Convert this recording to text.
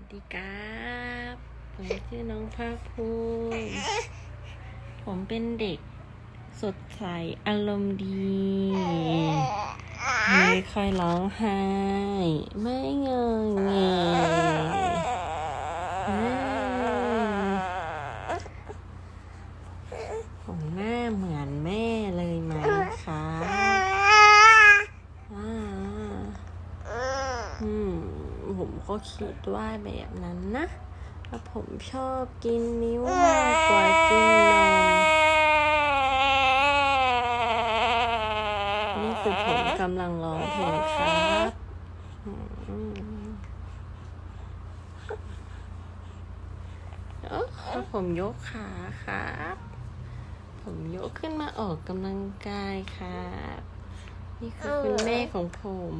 สดีครับ ผมชื่อน้องภาคภูมิผมเป็นเด็กสดใสอารมณ์ดีไม่ค่อยร้องไห้ ไม่เงยเงยผมหน้าเหมือนแม่เลยไหมคะอ่าอืม ผมก็คิดว่าแบบนั้นนะเพราผมชอบกินนิ้วมากกว่ากินนมนี่คือผมกำลังร้องเพลงครับอืมโอ้ผมยกขาครับ ผมยกขึ้นมาออกกำลังกายครับ นี่คือคุณแม่ของผม